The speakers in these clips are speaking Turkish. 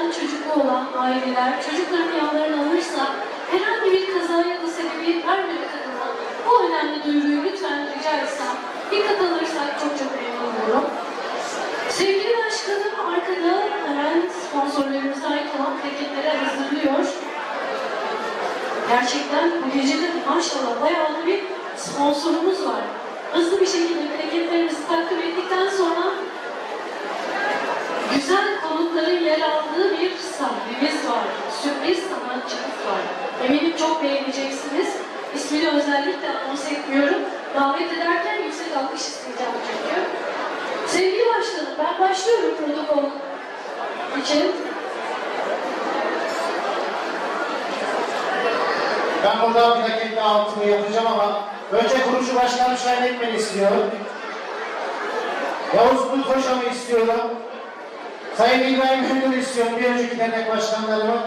tane çocuklu olan aileler çocuklarını yanlarına alırsa herhangi bir kazaya da sebebiyet vermemek adına bu önemli duyuruyu lütfen rica etsem dikkat alırsak çok çok memnun olurum. Sevgili başkanım arkada hemen sponsorlarımıza ait olan paketleri hazırlıyor. Gerçekten bu gecede maşallah bayağı bir sponsorumuz var. Hızlı bir şekilde plaketlerimizi takdim ettikten sonra güzel konukların yer aldığı bir sahnemiz var. Sürpriz sanatçımız var. Eminim çok beğeneceksiniz. İsmini özellikle anons etmiyorum. Davet ederken yüksek alkış isteyeceğim çünkü. Sevgili başkanım, ben başlıyorum protokol için. Ben burada plaket dağıtımı yapacağım ama önce kurucu başkanı şahin etmeni istiyorum. Yavuz Bulkoşam'ı istiyorum. Sayın İbrahim Hündür istiyorum, bir önceki dernek başkanlarımı.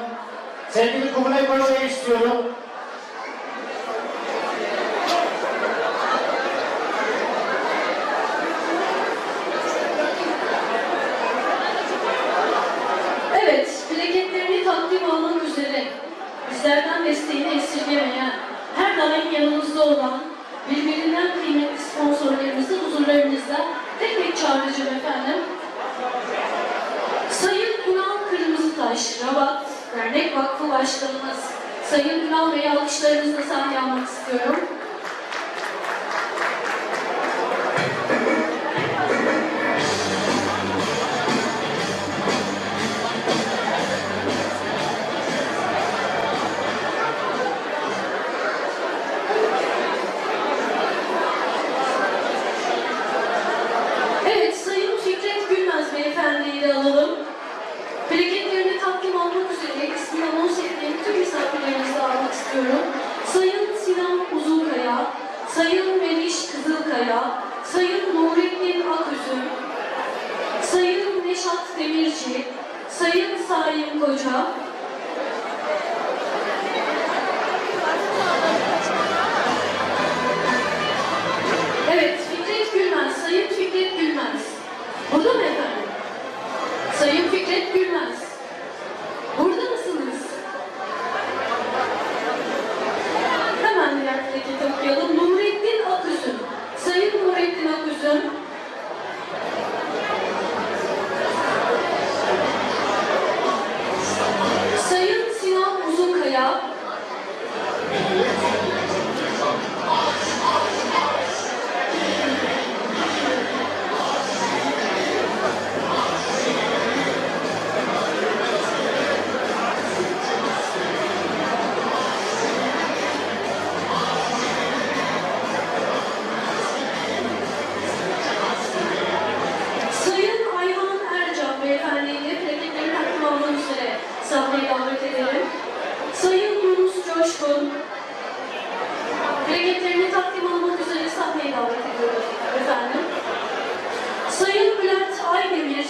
Sevgili Kubilay Koça'yı istiyorum. Evet, plaketlerini takdim almak üzere bizlerden desteğini esirgemeyen, her daim yanımızda olan, birbirinden kıymetli sponsorlarımızı huzurlarınızda tek tek çağıracağım efendim. Rabat Dernek Vakfı Başkanımız, Sayın Ünal Bey'i alkışlarınızla sahneye almak istiyorum. Sayın Meriç Kızılkaya, Sayın Nurettin Aküzüm, Sayın Neşat Demirci, Sayın Saim Koca, plaketlerini takdim almak üzere sahneye davet ediyoruz efendim. Sayın Bülent Aydemir,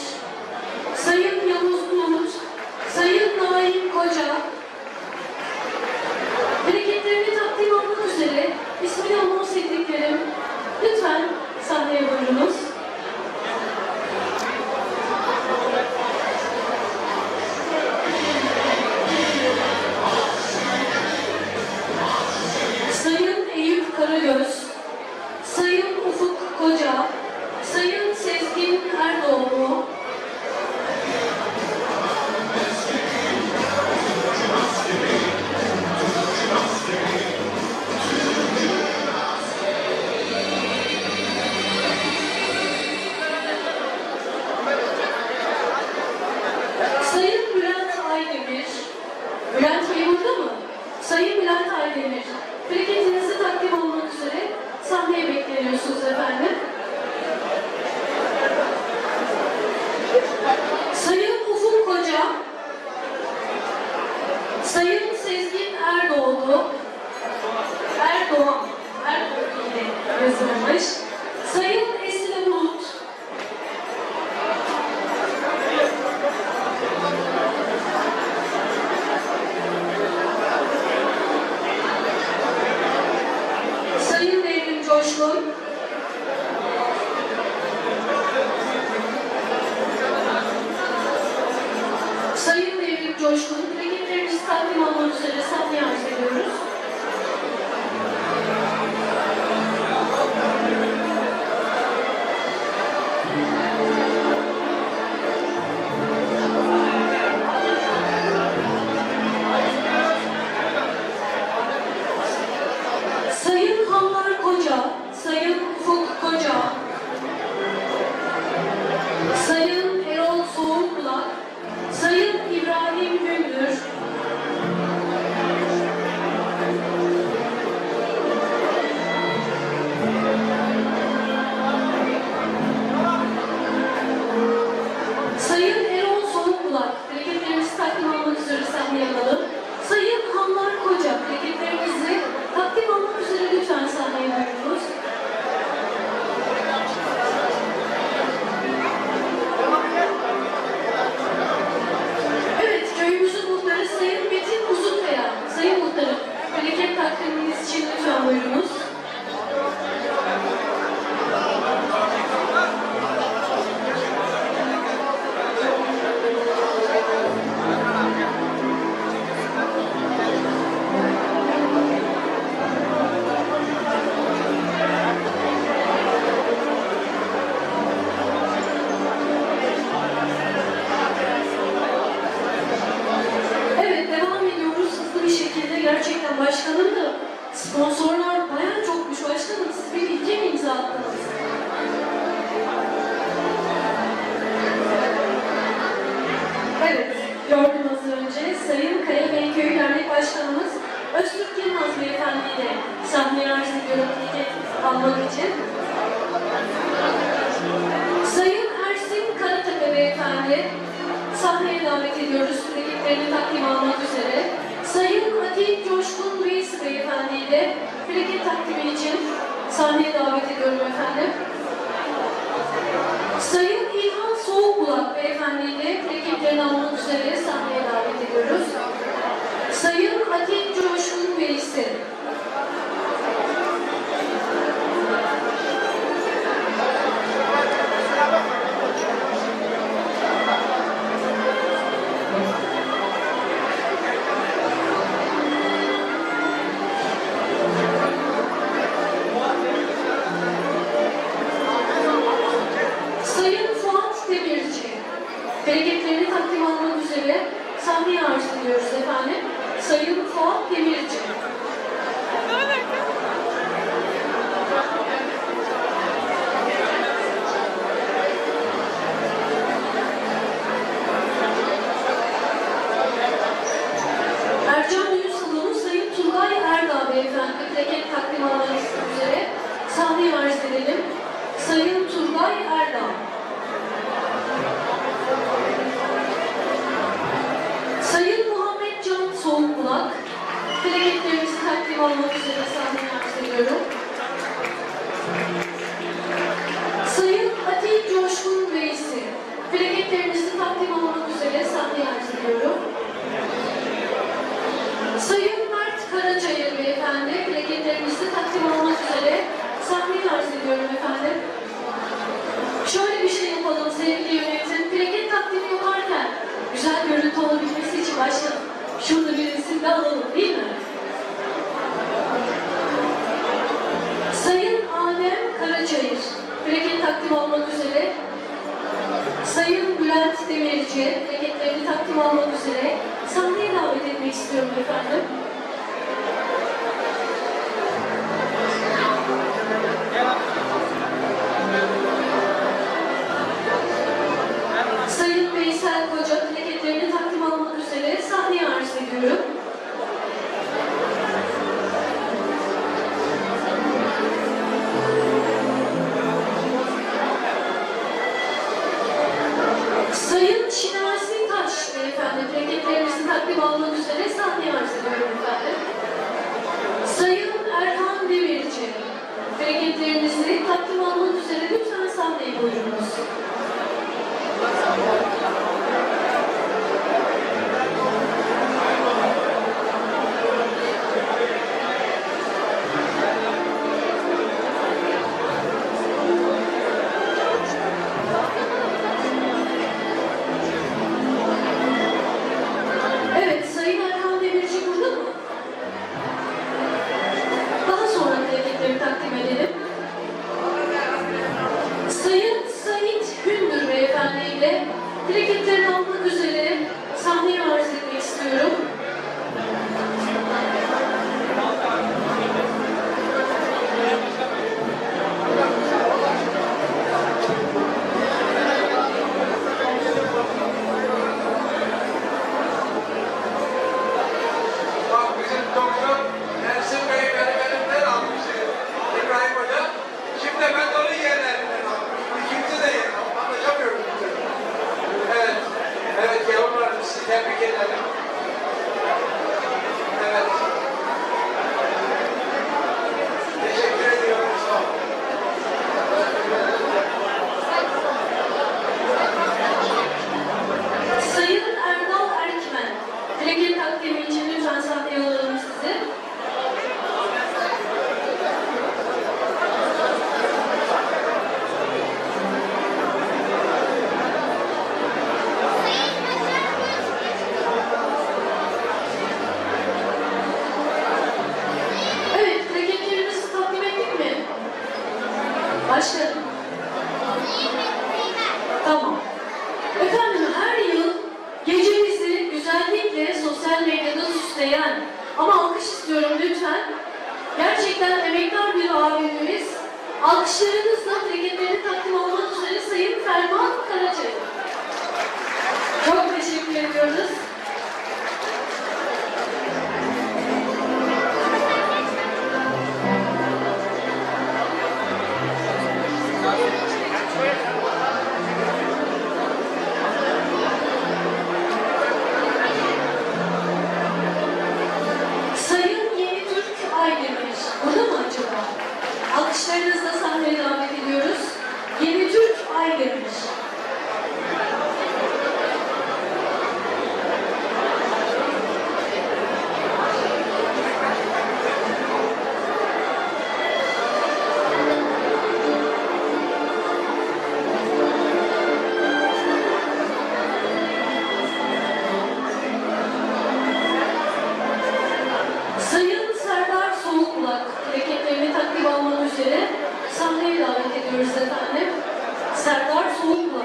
Evet, gördüm az önce. Sayın Kayabey Köyü Dernek Başkanımız Öztürk Yılmaz Beyefendi ile sahneye arz ediyorum almak için. Sayın Ersin Karatepe Beyefendi sahneye davet ediyoruz. Frikiklerini takdim almak üzere. Sayın Atik Coşkun Reis Beyefendi ile frikik takdimi için sahneye davet ediyorum efendim. verici, hareketlerini takdim almak üzere sahneye davet etmek istiyorum efendim. Jones. Başka? Tamam. Efendim her yıl gecemizi güzellikle sosyal medyada süsleyen ama alkış istiyorum lütfen. Gerçekten emektar bir abimiz alkışlarınızla tekerlerini takdim olmak üzere Sayın Ferman Karaca'ya. Çok teşekkür ediyoruz. Yusuf Hanım, Serdar Soğuk mu?